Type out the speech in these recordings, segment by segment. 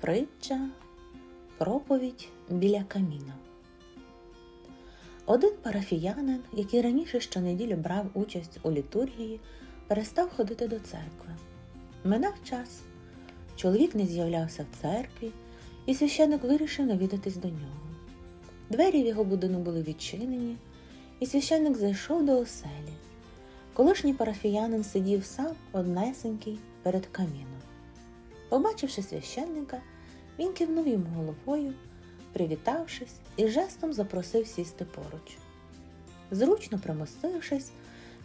Притча Проповідь біля каміна. Один парафіянин, який раніше щонеділю брав участь у літургії, перестав ходити до церкви. Минав час. Чоловік не з'являвся в церкві, і священик вирішив навідатись до нього. Двері в його будинок були відчинені, і священник зайшов до оселі. Колишній парафіянин сидів сам однесенький перед каміном. Побачивши священника, він кивнув йому головою, привітавшись і жестом запросив сісти поруч. Зручно примостившись,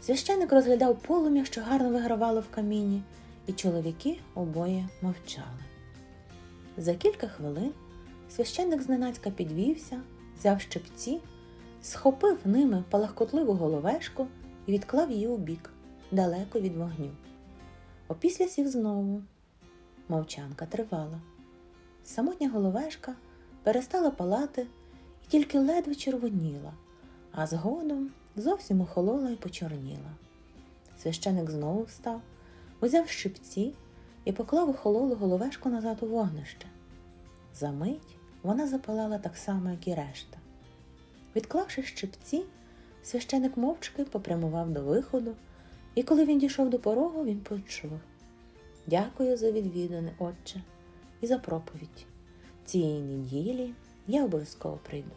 священик розглядав полум'я, що гарно вигравало в каміні, і чоловіки обоє мовчали. За кілька хвилин священник зненацька підвівся, взяв щепці, схопив ними палахкотливу головешку і відклав її у бік, далеко від вогню. Опісля сів знову. Мовчанка тривала. Самотня головешка перестала палати і тільки ледве червоніла, а згодом зовсім охолола і почорніла. Священик знову встав, узяв щипці і поклав охололу головешку назад у вогнище. Замить вона запалала так само, як і решта. Відклавши щипці, священик мовчки попрямував до виходу, і коли він дійшов до порогу, він почув Дякую за відвідане, отче, і за проповідь. Цієї неділі я обов'язково прийду.